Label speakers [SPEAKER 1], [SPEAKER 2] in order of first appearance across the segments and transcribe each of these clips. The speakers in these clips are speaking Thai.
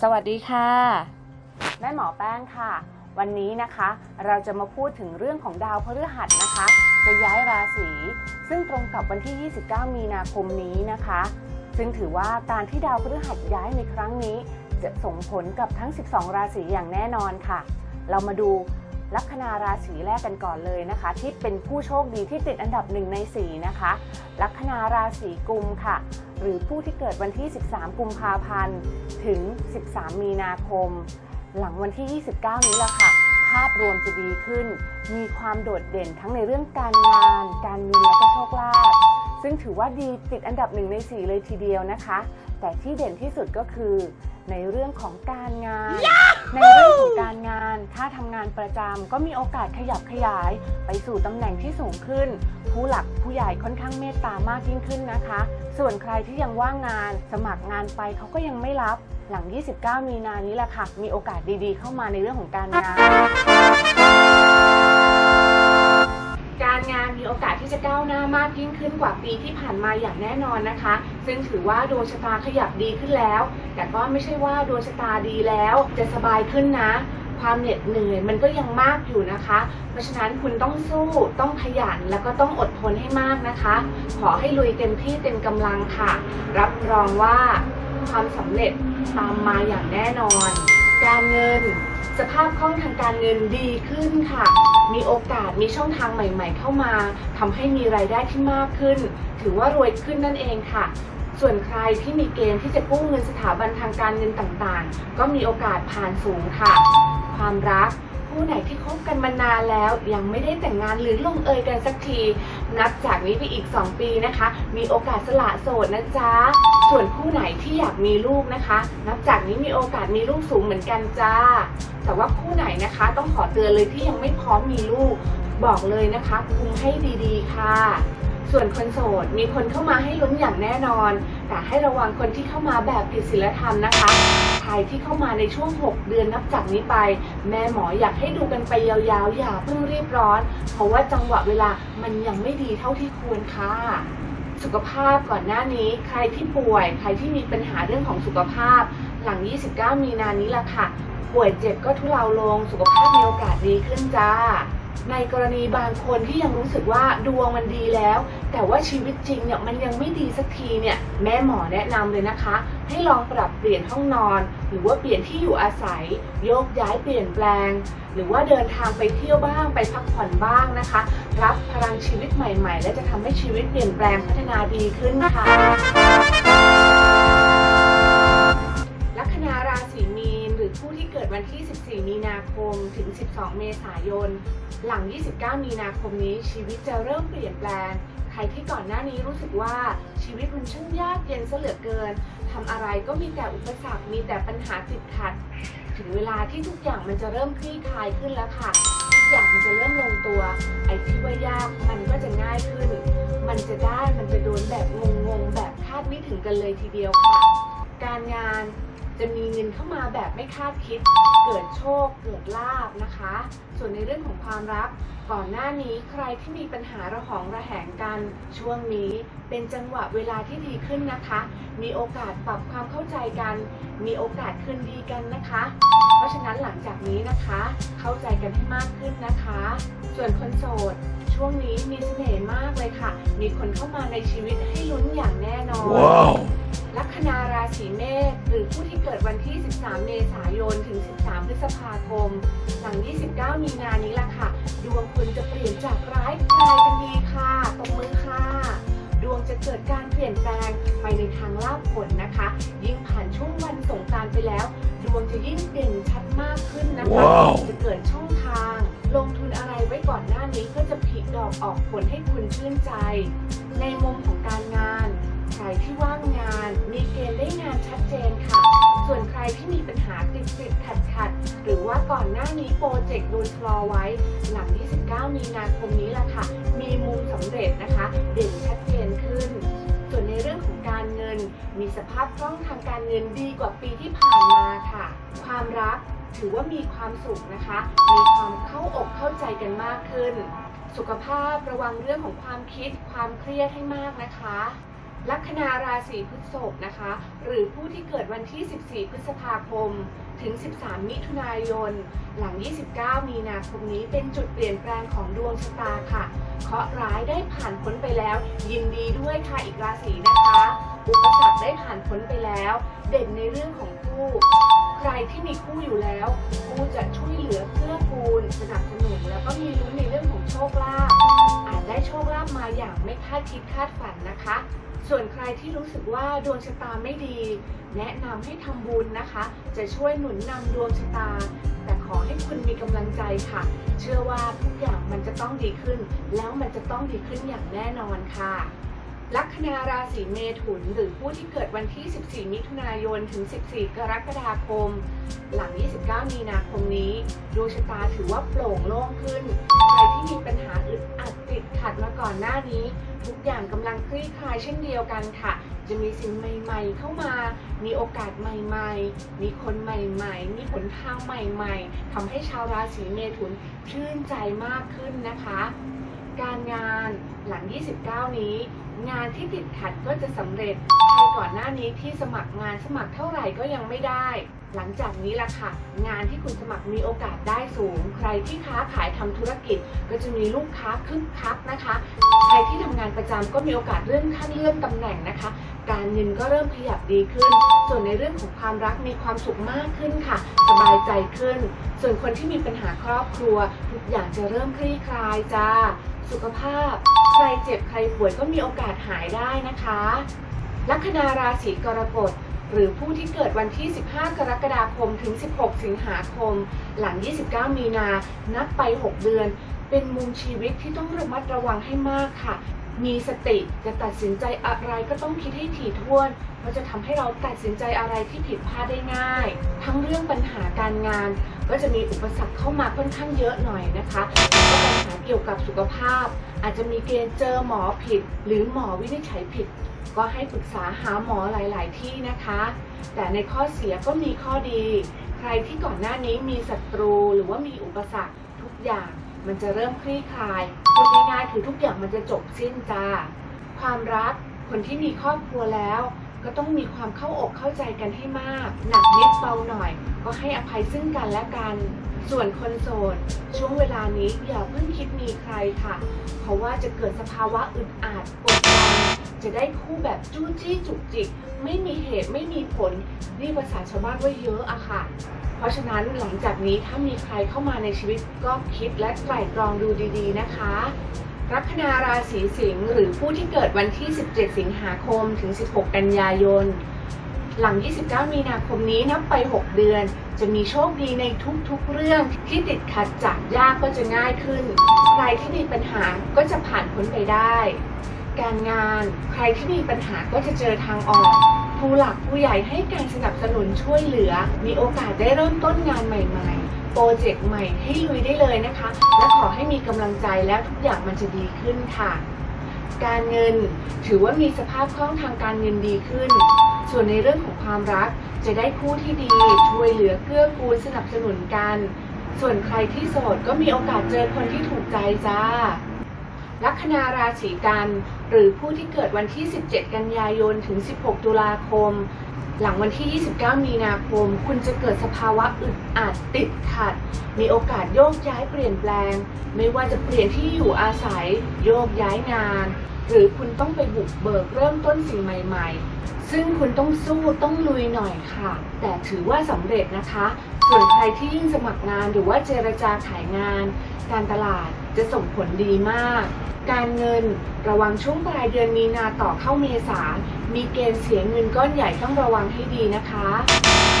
[SPEAKER 1] สวัสดีค่ะ
[SPEAKER 2] แม่หมอแป้งค่ะ วันนี้นะคะเราจะมาพูดถึงเรื่องของดาวพฤหัสนะคะ จะย้ายราศีซึ่งตรงกับวันที่ 29 มีนาคมนี้นะคะ ซึ่งถือว่าการที่ดาวพฤหัสย้ายในครั้งนี้ จะส่งผลกับทั้ง 12 ราศีอย่างแน่นอนค่ะ เรามาดูลัคนาราศีแรกกันก่อนเลยนะคะ ที่เป็นผู้โชคดีที่ติดอันดับหนึ่งใน4นะคะลัคนาราศีกุมค่ะ หรือผู้ที่เกิดวันที่ 13 กุมภาพันธ์ ถึง 13 มีนาคม หลังวันที่ 29 นี้แหละค่ะ ภาพรวมจะดีขึ้น มีความโดดเด่นทั้งในเรื่องการงาน การเงินและก็โชคลาภ ซึ่งถือว่าดีติดอันดับหนึ่งใน4เลยทีเดียวนะคะ แต่ที่เด่นที่สุดก็คือ ในเรื่องของการงาน ในเรื่องของการงาน ถ้าทำงานประจำก็มีโอกาสขยับขยาย ไปสู่ตำแหน่งที่สูงขึ้น ผู้หลักผู้ใหญ่ค่อนข้างเมตตามากยิ่งขึ้นนะคะ ส่วนใครที่ยังว่างงาน สมัครงานไปเขาก็ยังไม่รับหลัง 29 มีนานี้แหละค่ะ มีโอกาสดีๆ เข้ามาในเรื่องของการงาน โอกาสที่จะก้าวหน้ามากยิ่งขึ้นกว่าปีที่ผ่านมาอย่างแน่นอนนะคะ ซึ่งถือว่าดวงชะตาขยับดีขึ้นแล้ว แต่ก็ไม่ใช่ว่าดวงชะตาดีแล้ว จะสบายขึ้นนะ ความเหน็ดเหนื่อยมันก็ยังมากอยู่นะคะ เพราะฉะนั้นคุณต้องสู้ต้องขยันแล้วก็ต้องอดทนให้มากนะคะ ขอให้ลุยเต็มที่เต็มกำลังค่ะ รับรองว่าความสำเร็จตามมาอย่างแน่นอน การเงิน สภาพคล่องทางการเงินดีขึ้นค่ะ มีโอกาสมีช่องทางใหม่ ๆ เข้ามาทำให้มีรายได้ที่มากขึ้น ถือว่ารวยขึ้นนั่นเองค่ะ ส่วนใครที่มีเกณฑ์ที่จะกู้เงินสถาบันทางการเงินต่างๆ ก็มีโอกาสผ่านสูงค่ะ ความรัก ผู้ไหนที่คบกันมานานแล้ว ยังไม่ได้แต่งงานหรือลงเอยกันสักที นับจากนี้ไปอีก 2 ปีนะคะ มีโอกาสสละโสดนะจ๊ะ ส่วนผู้ไหนที่อยากมีลูกนะคะ นับจากนี้มีโอกาสมีลูกสูงเหมือนกันจ้า แต่ว่าคู่ไหนนะคะ ต้องขอเตือนเลยที่ยังไม่พร้อมมีลูก บอกเลยนะคะคุมให้ดีๆค่ะ ส่วนคนโสดมีคนเข้ามาให้ลุ้นอย่างแน่นอน แต่ให้ระวังคนที่เข้ามาแบบผิดศีลธรรมนะคะใครที่เข้ามาในช่วง 6 เดือนนับจากนี้ไป แม่หมออยากให้ดูกันไปยาวๆ อย่าเพิ่งรีบร้อน เพราะว่าจังหวะเวลามันยังไม่ดีเท่าที่ควรค่ะสุขภาพก่อนหน้านี้ใครที่ป่วย ใครที่มีปัญหาเรื่องของสุขภาพ หลัง 29 มีนานี้ละค่ะ ป่วยเจ็บก็ทุเลาลง สุขภาพมีโอกาสดีขึ้นจ้า ในกรณีบางคนที่ยังรู้สึกว่าดวงมันดีแล้ว แต่ว่าชีวิตจริงเนี่ยมันยังไม่ดีสักทีเนี่ยแม่หมอแนะนำเลยนะคะ ให้ลองปรับเปลี่ยนห้องนอน หรือว่าเปลี่ยนที่อยู่อาศัย โยกย้ายเปลี่ยนแปลง หรือว่าเดินทางไปเที่ยวบ้างไปพักผ่อนบ้างนะคะ รับพลังชีวิตใหม่ ๆ และจะทำให้ชีวิตเปลี่ยนแปลงพัฒนาดีขึ้นค่ะลัคนาราศีมีนหรือผู้ที่เกิดวันที่ 14 มีนาคมถึง 12 เมษายน หลัง 29 มีนาคมนี้ชีวิตจะเริ่มเปลี่ยนแปลง ใครที่ก่อนหน้านี้รู้สึกว่าชีวิตมันช่างยากเย็นซะเหลือเกินทำอะไรก็มีแต่อุปสรรค มีแต่ปัญหาติดขัด ถึงเวลาที่ทุกอย่างมันจะเริ่มคลี่คลายขึ้นแล้วค่ะ ทุกอย่างมันจะเริ่มลงตัว ไอ้ที่ว่ายากมันก็จะง่ายขึ้น มันจะได้ มันจะโดนแบบงงๆ แบบคาดไม่ถึงกันเลยทีเดียวค่ะ การงาน จะมีเงินเข้ามาแบบไม่คาดคิด เกิดโชค เกิดลาบนะคะ ส่วนในเรื่องของความรัก ก่อนหน้านี้ใครที่มีปัญหาระหองระแหงกัน ช่วงนี้เป็นจังหวะเวลาที่ดีขึ้นนะคะ มีโอกาสปรับความเข้าใจกัน มีโอกาสคืนดีกันนะคะ เพราะฉะนั้นหลังจากนี้นะคะ เข้าใจกันให้มากขึ้นนะคะ ส่วนคนโสดช่วงนี้มีเสน่ห์มากเลยค่ะ มีคนเข้ามาในชีวิตให้ลุ้นอย่างแน่นอน
[SPEAKER 3] Wow.
[SPEAKER 2] ลัคนาราศีเมษหรือผู้ที่เกิดวันที่ 13 เมษายน ถึง 13 พฤษภาคม หลัง 29 มีนานี้ล่ะค่ะ ดวงคุณจะเปลี่ยนจากร้ายกลายเป็นดีค่ะตบมือค่ะ ดวงจะเกิดการเปลี่ยนแปลงไปในทางลาภผลนะคะ ยิ่งผ่านช่วงวันสงกรารไปแล้ว ดวงจะยิ่งเด่นชัดมากขึ้นนะคะ
[SPEAKER 3] ว้าว
[SPEAKER 2] จะเกิดช่องทาง ลงทุนอะไรไว้ก่อนหน้านี้ก็จะผลิดอกออกผลให้คุณชื่นใจ ในมุมของการงาน ใครที่ว่างงาน มีเกณฑ์ได้งานชัดเจนค่ะ ส่วนใครที่มีปัญหาติดติดขัดขัดหรือว่าก่อนหน้านี้โปรเจกต์โดนชะลอไว้ หลัง 29 มีนาคมนี้ละค่ะ มีมุมสำเร็จนะคะ เด่นชัดเจนขึ้น ส่วนในเรื่องของการเงิน มีสภาพคล่องทางการเงินดีกว่าปีที่ผ่านมาค่ะ ความรักถือว่ามีความสุขนะคะ มีความเข้าอกเข้าใจกันมากขึ้น สุขภาพระวังเรื่องของความคิด ความเครียดให้มากนะคะ ลัคนาราศีพฤษภนะคะ หรือผู้ที่เกิดวันที่ 14 พฤษภาคม ถึง 13 มิถุนายน หลัง 29 มีนาคมนี้เป็นจุดเปลี่ยนแปลงของดวงชะตาค่ะ เคราะห์ร้ายได้ผ่านพ้นไปแล้ว ยินดีด้วยค่ะอีกราศีนะคะ อุปสรรคได้ผ่านพ้นไปแล้ว เด่นในเรื่องของคู่ ใครที่มีคู่อยู่แล้วคู่จะช่วยเหลือเกื้อกูลสนับสนุนแล้วก็มีลุ้นในเรื่องของโชคลาภอาจได้โชคลาภมาอย่างไม่คาดคิดคาดฝันนะคะ ส่วนใครที่รู้สึกว่าดวงชะตาไม่ดี แนะนำให้ทำบุญนะคะ จะช่วยหนุนนำดวงชะตา แต่ขอให้คุณมีกำลังใจค่ะ เชื่อว่าทุกอย่างมันจะต้องดีขึ้น แล้วมันจะต้องดีขึ้นอย่างแน่นอนค่ะ ลัคนาราศีเมถุนหรือผู้ที่เกิดวันที่ 14 มิถุนายน ถึง 14 กรกฎาคม หลัง 29 มีนาคมนี้ ดวงชะตาถือว่าโปร่งโล่งขึ้น ใครที่มีปัญหาอึดอัดติดขัดมาก่อนหน้านี้ ทุกอย่างกำลังคลี่คลายเช่นเดียวกันค่ะ จะมีสิ่งใหม่ๆ เข้ามา มีโอกาสใหม่ๆ มีคนใหม่ๆ มีหนทางใหม่ๆทำให้ชาวราศีเมถุนชื่นใจมากขึ้นนะคะ การงานหลัง 29 นี้ งานที่ติดขัดก็จะสำเร็จใครก่อนหน้านี้ที่สมัครงานสมัครเท่าไหร่ก็ยังไม่ได้ หลังจากนี้ล่ะค่ะ งานที่คุณสมัครมีโอกาสได้สูง ใครที่ค้าขายทำธุรกิจ ก็จะมีลูกค้าคึกคักนะคะ ใครที่ทำงานประจำก็มีโอกาสเลื่อนขั้นเลื่อนตำแหน่งนะคะ การเงินก็เริ่มขยับดีขึ้น ส่วนในเรื่องของความรักมีความสุขมากขึ้นค่ะ สบายใจขึ้น ส่วนคนที่มีปัญหาครอบครัวทุกอย่างจะเริ่มคลี่คลายจ้า สุขภาพ ใครเจ็บใครป่วยก็มีโอกาสหายได้นะคะลัคนาราศีกรกฎหรือผู้ที่เกิดวันที่ 15 กรกฎาคม ถึง 16 สิงหาคม หลัง 29 มีนา นับไป 6 เดือน เป็นมุมชีวิตที่ต้องระมัดระวังให้มากค่ะ มีสติจะตัดสินใจอะไรก็ต้องคิดให้ถี่ถ้วนเพราะจะทำให้เราตัดสินใจอะไรที่ผิดพลาดได้ง่าย ทั้งเรื่องปัญหาการงาน ก็จะมีอุปสรรคเข้ามาค่อนข้างเยอะหน่อยนะคะก็ปัญหา เกี่ยวกับสุขภาพ อาจจะมีเกณฑ์เจอหมอผิด หรือหมอวินิจฉัยผิด ก็ให้ปรึกษาหาหมอหลาย ๆ ที่นะคะ แต่ในข้อเสียก็มีข้อดี ใครที่ก่อนหน้านี้มีศัตรูหรือว่ามีอุปสรรคทุกอย่างมันจะเริ่มคลี่คลายพูดง่ายๆคือทุกอย่างมันจะจบสิ้นจ้า ความรัก คนที่มีครอบครัวแล้ว ก็ต้องมีความเข้าอกเข้าใจกันให้มาก หนักนิดเบาหน่อย ก็ให้อภัยซึ่งกันและกัน ส่วนคนโสดช่วงเวลานี้อย่าเพิ่งคิดมีใครค่ะ เพราะว่าจะเกิดสภาวะอึดอัดกดดันจะได้คู่แบบจู้จี้จุกจิก ไม่มีเหตุไม่มีผลนี่ภาษาชาวบ้านว่าเยอะอะค่ะ เพราะฉะนั้นหลังจากนี้ถ้ามีใครเข้ามาในชีวิตก็คิดและไตร่ตรองดูดี ๆ นะคะลัคนาราศีสิงห์หรือผู้ที่เกิดวันที่ 17 สิงหาคมถึง 16 กันยายน หลัง 29 มีนาคมนี้นับไป 6 เดือน จะมีโชคดีในทุกๆ เรื่องที่ติดขัดจากยากก็จะง่ายขึ้น ใครที่มีปัญหาก็จะผ่านพ้นไปได้ การงานใครที่มีปัญหาก็จะเจอทางออก ผู้หลักผู้ใหญ่ให้การสนับสนุนช่วยเหลือ มีโอกาสได้เริ่มต้นงานใหม่ๆ โปรเจกต์ใหม่ให้ลุยได้เลยนะคะ และขอให้มีกำลังใจแล้วทุกอย่างมันจะดีขึ้นค่ะการเงินถือว่ามีสภาพคล่องทางการเงินดีขึ้น ส่วนในเรื่องของความรักจะได้คู่ที่ดีช่วยเหลือเกื้อกูลสนับสนุนกัน ส่วนใครที่โสดก็มีโอกาสเจอคนที่ถูกใจจ้าลัคนาราศีกัน หรือผู้ที่เกิดวันที่ 17 กันยายนถึง 16 ตุลาคม หลังวันที่ 29 มีนาคม คุณจะเกิดสภาวะอึดอัดติดขัด มีโอกาสโยกย้ายเปลี่ยนแปลง ไม่ว่าจะเปลี่ยนที่อยู่อาศัย โยกย้ายงาน หรือคุณต้องไปบุกเบิกเริ่มต้นสิ่งใหม่ ๆ ซึ่งคุณต้องสู้ต้องลุยหน่อยค่ะ แต่ถือว่าสำเร็จนะคะ ส่วนใครที่ยิ่งสมัครงานหรือว่าเจรจาขายงาน การตลาดจะส่งผลดีมาก การเงินระวังช่วงปลายเดือนมีนาต่อเข้าเมษา มีเกณฑ์เสียเงินก้อนใหญ่ต้องระวังให้ดีนะคะ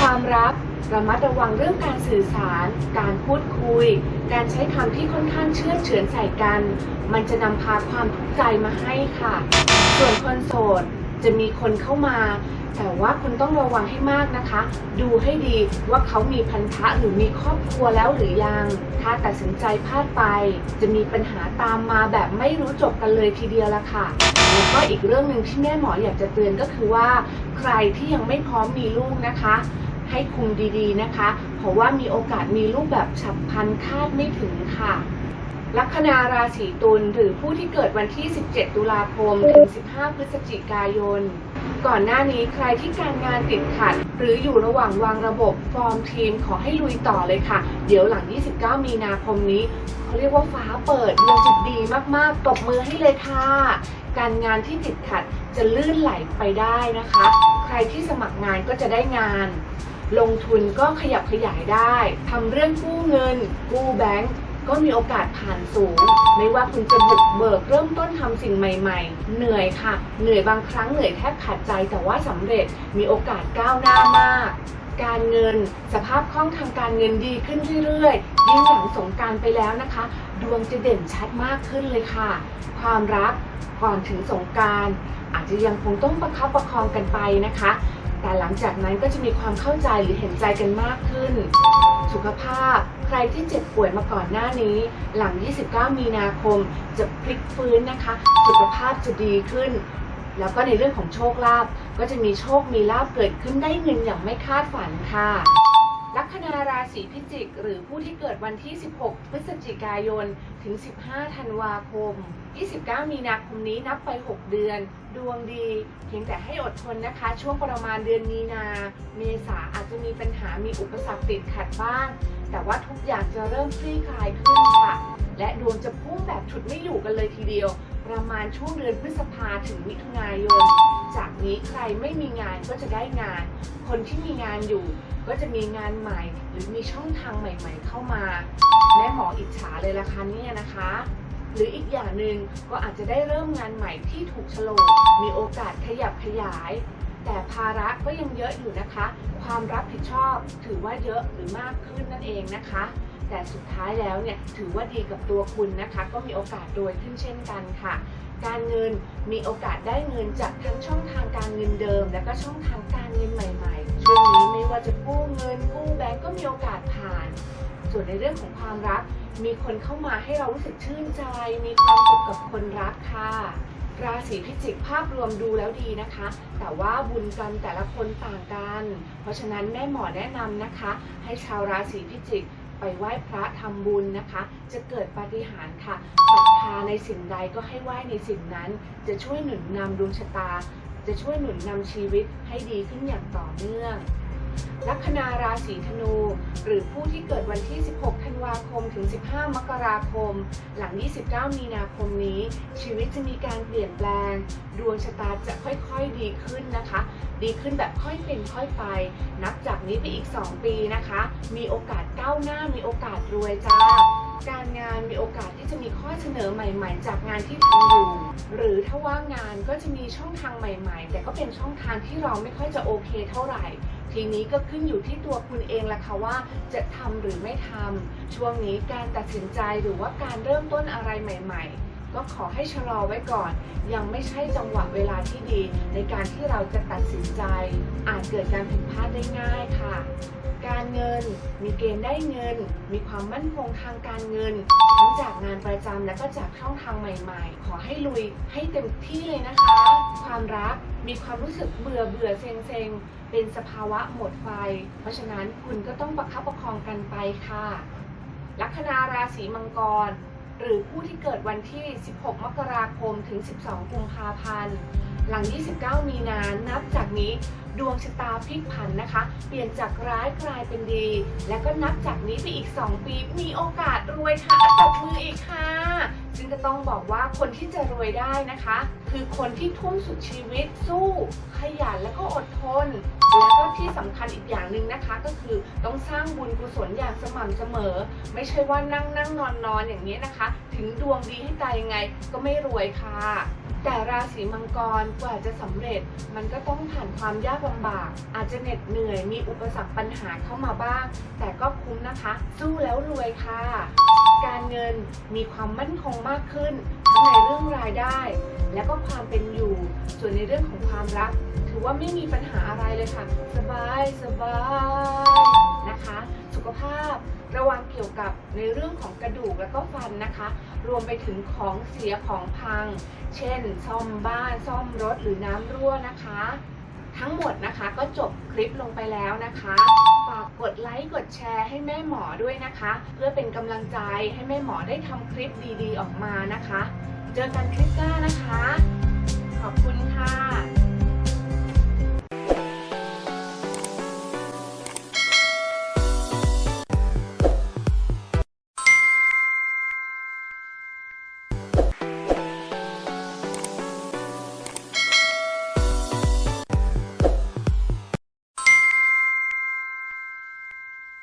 [SPEAKER 2] ความรัก ระมัดระวังเรื่องการสื่อสาร การพูดคุย การใช้คำที่ค่อนข้างเชื่อเฉือนใส่กัน มันจะนำพาความทุกข์ใจมาให้ค่ะ ส่วนคนโสดจะมีคนเข้ามา แต่ว่าคุณต้องระวังให้มากนะคะ ดูให้ดีว่าเขามีพันธะหรือมีครอบครัวแล้วหรือยัง ถ้าตัดสินใจพลาดไป จะมีปัญหาตามมาแบบไม่รู้จบกันเลยทีเดียวละค่ะแล้วก็อีกเรื่องหนึ่งที่แม่หมออยากจะเตือนก็คือว่า ใครที่ยังไม่พร้อมมีลูกนะคะ ให้คุมดีๆนะคะ เพราะว่ามีโอกาสมีลูกแบบฉับพลันคาดไม่ถึงค่ะ ลัคนาราศีตุลหรือผู้ที่เกิดวันที่ 17 ตุลาคม ถึง 15 พฤศจิกายน ก่อนหน้านี้ใครที่การงานติดขัด หรืออยู่ระหว่างวางระบบฟอร์มทีม ขอให้ลุยต่อเลยค่ะ เดี๋ยวหลัง 29 มีนาคมนี้เขาเรียกว่าฟ้าเปิดดวงจิตดีมากๆตบมือให้เลยค่ะ การงานที่ติดขัดจะลื่นไหลไปได้นะคะ ใครที่สมัครงานก็จะได้งาน ลงทุนก็ขยับขยายได้ทำเรื่องกู้เงิน กู้แบงก์ก็มีโอกาสผ่านสูง ไม่ว่าคุณจะบุกเบิกเริ่มต้นทำสิ่งใหม่ๆ เหนื่อยค่ะ เหนื่อยบางครั้งเหนื่อยแทบขาดใจแต่ว่าสำเร็จมีโอกาสก้าวหน้ามาก การเงินสภาพคล่องทางการเงินดีขึ้นเรื่อยๆ ยิ่งหลังสงการไปแล้วนะคะ ดวงจะเด่นชัดมากขึ้นเลยค่ะ ความรักก่อนถึงสงการอาจจะยังคงต้องประคับประคองกันไปนะคะ แต่หลังจากนั้นก็จะมีความเข้าใจหรือเห็นใจกันมากขึ้น สุขภาพใครที่เจ็บป่วยมาก่อนหน้านี้ หลัง 29 มีนาคมจะพลิกฟื้นนะคะ สุขภาพจะดีขึ้น แล้วก็ในเรื่องของโชคลาภก็จะมีโชคมีลาภเกิดขึ้นได้เงินอย่างไม่คาดฝันค่ะ ลัคนาราศีพิจิก หรือผู้ที่เกิดวันที่ 16 พฤศจิกายน ถึง 15 ธันวาคม 29 มีนาคมนี้นับไป 6 เดือน ดวงดี เพียงแต่ให้อดทนนะคะ ช่วงประมาณเดือนมีนา เมษาอาจจะมีปัญหามีอุปสรรคติดขัดบ้าง แต่ว่าทุกอย่างจะเริ่มคลี่คลายขึ้นค่ะ และดวงจะพุ่งแบบฉุดไม่อยู่กันเลยทีเดียว ประมาณช่วงเดือนพฤษภาถึงมิถุนายน จากนี้ใครไม่มีงานก็จะได้งาน คนที่มีงานอยู่ก็จะมีงานใหม่หรือมีช่องทางใหม่ ๆ เข้ามาแม่หมออิจฉาเลยละคะเนี่ยนะคะ หรืออีกอย่างหนึ่งก็อาจจะได้เริ่มงานใหม่ที่ถูกโฉลกมีโอกาสขยับขยาย แต่ภาระก็ยังเยอะอยู่นะคะ ความรับผิดชอบถือว่าเยอะหรือมากขึ้นนั่นเองนะคะ แต่สุดท้ายแล้วเนี่ยถือว่าดีกับตัวคุณนะคะ ก็มีโอกาสรวยขึ้นเช่นกันค่ะ การเงินมีโอกาสได้เงินจากทั้งช่องทางการเงินเดิม และก็ช่องทางการเงินใหม่ๆช่วงนี้ไม่ว่าจะกู้เงินกู้แบงก์ก็มีโอกาสผ่าน ส่วนในเรื่องของความรัก มีคนเข้ามาให้เรารู้สึกชื่นใจ มีความสุขกับคนรักค่ะราศีพิจิกภาพรวมดูแล้วดีนะคะ แต่ว่าบุญกรรมแต่ละคนต่างกัน เพราะฉะนั้นแม่หมอแนะนำนะคะ ให้ชาวราศีพิจิก ไปไหว้พระทำบุญนะคะ จะเกิดปาฏิหาริย์ค่ะศรัทธาในสิ่งใดก็ให้ไหว้ในสิ่งนั้น จะช่วยหนุนนำดวงชะตา จะช่วยหนุนนำชีวิตให้ดีขึ้นอย่างต่อเนื่องลัคนาราศีธนู หรือผู้ที่เกิดวันที่ 16 วาคมถึง 15 มกราคม หลัง 29 มีนาคมนี้ ชีวิตจะมีการเปลี่ยนแปลง ดวงชะตาจะค่อยๆดีขึ้นนะคะ ดีขึ้นแบบค่อยเป็นค่อยไป นับจากนี้ไปอีก 2 ปีนะคะ มีโอกาสก้าวหน้ามีโอกาสรวยจ้าการงานมีโอกาสที่จะมีข้อเสนอใหม่ๆ จากงานที่ทำอยู่ หรือถ้าว่างงานก็จะมีช่องทางใหม่ๆ แต่ก็เป็นช่องทางที่เราไม่ค่อยจะโอเคเท่าไหร่ ทีนี้ก็ขึ้นอยู่ที่ตัวคุณเองแหละค่ะว่าจะทำหรือไม่ทำช่วงนี้การตัดสินใจหรือว่าการเริ่มต้นอะไรใหม่ ๆก็ขอให้ชะลอไว้ก่อน ยังไม่ใช่จังหวะเวลาที่ดี ในการที่เราจะตัดสินใจ อาจเกิดการผิดพลาดได้ง่ายค่ะ การเงิน มีเกณฑ์ได้เงิน มีความมั่นคงทางการเงิน ทั้งจากงานประจำและก็จากช่องทางใหม่ๆ ขอให้ลุยให้เต็มที่เลยนะคะ ความรักมีความรู้สึกเบื่อเบื่อเซ็งเซ็งเป็นสภาวะหมดไฟ เพราะฉะนั้นคุณก็ต้องประคับประคองกันไปค่ะ ลัคนาราศีมังกร หรือผู้ที่เกิดวันที่ 16 มกราคมถึง 12 กุมภาพันธ์ หลัง 29 มีนานับจากนี้ ดวงชะตาพลิกผันนะคะ เปลี่ยนจากร้ายกลายเป็นดี และก็นับจากนี้ไปอีก 2 ปีมีโอกาสรวยค่ะอะตบมืออีกค่ะ ต้องบอกว่าคนที่จะรวยได้นะคะ คือคนที่ทุ่มสุดชีวิตสู้ขยันแล้วก็อดทน แล้วก็ที่สำคัญอีกอย่างหนึ่งนะคะ ก็คือต้องสร้างบุญกุศลอย่างสม่ำเสมอ ไม่ใช่ว่านั่งนั่งนอนนอนอย่างนี้นะคะ ถึงดวงดีให้ตายยังไงก็ไม่รวยค่ะ แต่ราศีมังกรกว่าจะสำเร็จ มันก็ต้องผ่านความยากลำบาก อาจจะเหน็ดเหนื่อยมีอุปสรรคปัญหาเข้ามาบ้าง แต่ก็คุ้มนะคะ สู้แล้วรวยค่ะการ มีความมั่นคงมากขึ้นทั้งในเรื่องรายได้ และก็ความเป็นอยู่ ส่วนในเรื่องของความรัก ถือว่าไม่มีปัญหาอะไรเลยค่ะ สบายสบายนะคะ สุขภาพระวังเกี่ยวกับในเรื่องของกระดูกและก็ฟันนะคะ รวมไปถึงของเสียของพัง เช่น ซ่อมบ้านซ่อมรถหรือน้ำรั่วนะคะ ทั้งหมดนะคะก็จบคลิปลงไปแล้วนะคะฝากกดไลค์กดแชร์ให้แม่หมอด้วยนะคะ เพื่อเป็นกำลังใจให้แม่หมอได้ทำคลิปดีๆออกมานะคะ เจอกันคลิปหน้านะคะ ขอบคุณค่ะ